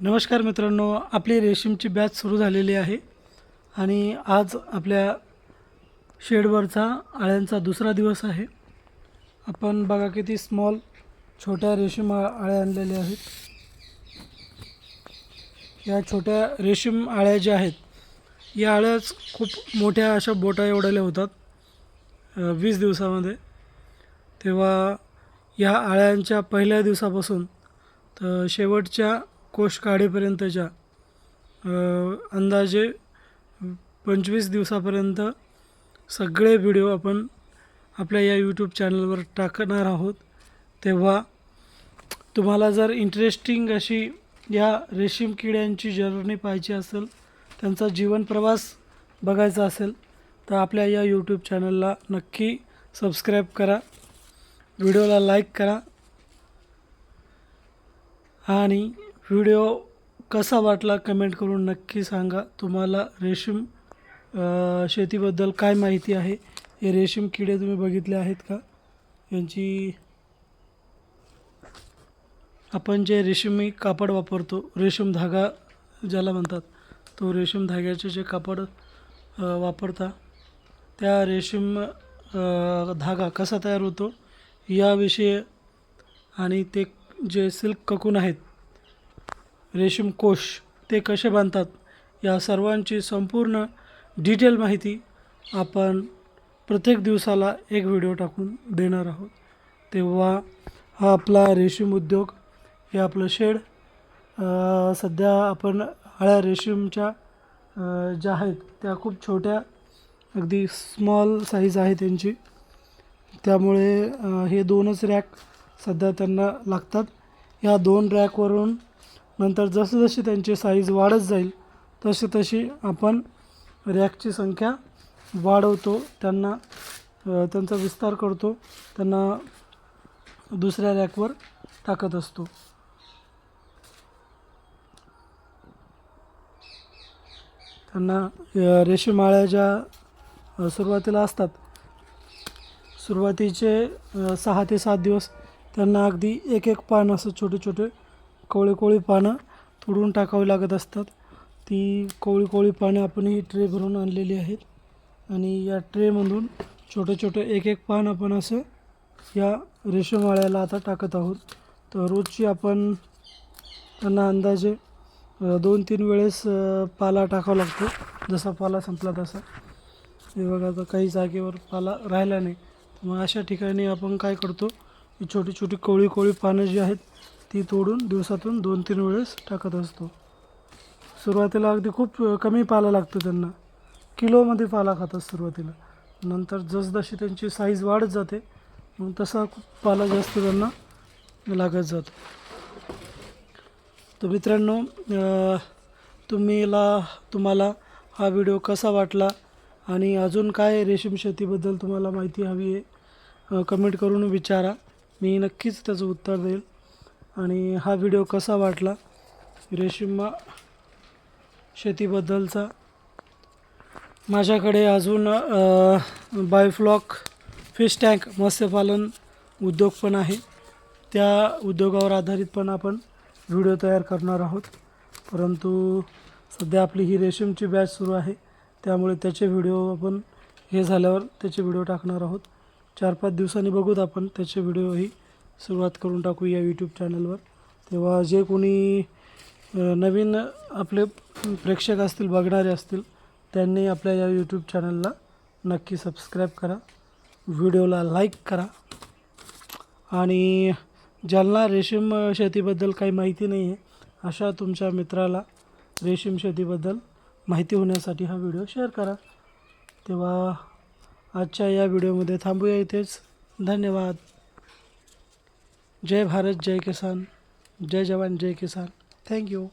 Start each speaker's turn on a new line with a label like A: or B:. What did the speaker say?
A: नमस्कार मित्रांनो आपली रेशीमची बॅच सुरू झालेली आहे आणि आज आपल्या शेडवरचा आळ्यांचा दुसरा दिवस आहे. आपण बघा किती स्मॉल छोट्या रेशीम आळ्या आणलेल्या आहेत. या छोट्या रेशीम आळ्या ज्या आहेत या आळ्याच खूप मोठ्या अशा बोटा एवढ्याल्या होतात वीस दिवसामध्ये. तेव्हा या आळ्यांच्या पहिल्या दिवसापासून तर शेवटच्या कोश काढेपर्यंतच्या अंदाजे पंचवीस दिवसापर्यंत सगळे व्हिडिओ आपण आपल्या या यूट्यूब चॅनलवर टाकणार आहोत. तेव्हा तुम्हाला जर इंटरेस्टिंग अशी या रेशीम किड्यांची जर्नी पाहायची असेल त्यांचा जीवनप्रवास बघायचा असेल तर आपल्या या यूट्यूब चॅनलला नक्की सबस्क्राईब करा. व्हिडिओला लाईक करा. आणि व्हिडिओ कसा वाटला कमेंट करून नक्की सांगा. तुम्हाला रेशीम शेतीबद्दल काय माहिती आहे? हे रेशीम किडे तुम्ही बघितले आहेत का? यांची आपण जे रेशीमी कापड वापरतो रेशीम धागा ज्याला म्हणतात तो रेशीम धाग्याचे जे कापड वापरता त्या रेशीम धागा कसा तयार होतो याविषयी आणि ते जे सिल्क ककून आहेत रेशीम कोश ते कसे बांधतात या सर्वांची संपूर्ण डिटेल माहिती आपण प्रत्येक दिवसाला एक व्हिडिओ टाकून देणार आहोत. तेव्हा हा आपला रेशीम उद्योग हे आपलं शेड सध्या आपण हळ्या रेशीमच्या ज्या आहेत त्या खूप छोट्या अगदी स्मॉल साईज आहे त्यांची. त्यामुळे हे दोनच रॅक सध्या त्यांना लागतात. या दोन रॅकवरून नंतर जसं जशी त्यांची साईज वाढत जाईल तशी तशी आपण रॅकची संख्या वाढवतो त्यांना त्यांचा विस्तार करतो त्यांना दुसऱ्या रॅकवर टाकत असतो. त्यांना रेशीमाळ्या ज्या सुरुवातीला असतात. सुरुवातीचे सहा ते सात दिवस त्यांना अगदी एक एक पान असं छोटे छोटे कोवळी कोवळी पानं तोडून टाकावी लागत असतात. ती कोवळी कोवळी पानं आपण ही ट्रे भरून आणलेली आहेत. आणि या ट्रेमधून छोटे छोटे एक एक पान आपण असं या रेशमाळ्याला आता टाकत आहोत. तर रोजची आपण त्यांना अंदाजे दोन तीन वेळेस पाला टाकावा लागतो. जसा पाला संपला तसा. हे बघा आता काही जागेवर पाला राहिला नाही. मग अशा ठिकाणी आपण काय करतो ही छोटी छोटी कोळी कोळी पानं जी आहेत ती तोडून दिवसातून दोन तीन वेळेस टाकत असतो. सुरुवातीला अगदी खूप कमी पाला लागतो त्यांना. किलोमध्ये पाला खातात सुरुवातीला. नंतर जसजशी त्यांची साईज वाढत जाते मग तसा खूप पाला जास्त त्यांना लागत जातो. तर मित्रांनो तुम्हीला तुम्हाला हा व्हिडिओ कसा वाटला आणि अजून काय रेशीम शेतीबद्दल तुम्हाला माहिती हवी आहे कमेंट करून विचारा. मी नक्कीच त्याचं उत्तर देईल. आणि हा व्हिडिओ कसा वाटला? रेशीम शेतीबद्दलचा. माझ्याकडे अजून बायफ्लॉक फिश टँक मत्स्यपालन उद्योग पण आहे. त्या उद्योगावर आधारित पण आपण व्हिडिओ तयार करणार आहोत. परंतु सध्या आपली ही रेशीमची बॅच सुरू आहे. त्यामुळे त्याचे व्हिडिओ आपण हे झाल्यावर त्याचे व्हिडिओ टाकणार आहोत. चार पाच दिवसांनी बघूत आपण त्याचे व्हिडिओही सुरुवात करून टाकू या यूट्यूब चॅनलवर तेव्हा जे कोणी नवीन आपले प्रेक्षक असतील बघणारे असतील त्यांनी आपल्या या यूट्यूब चॅनलला नक्की सबस्क्राईब करा. व्हिडिओला लाईक करा. आणि ज्यांना रेशीम शेतीबद्दल काही माहिती नाही आहे अशा तुमच्या मित्राला रेशीम शेतीबद्दल माहिती होण्यासाठी हा व्हिडिओ शेअर करा. तेव्हा आजच्या या व्हिडिओमध्ये थांबूया इथेच. धन्यवाद. जय भारत जय किसान। जय जवान जय किसान। थँक्यू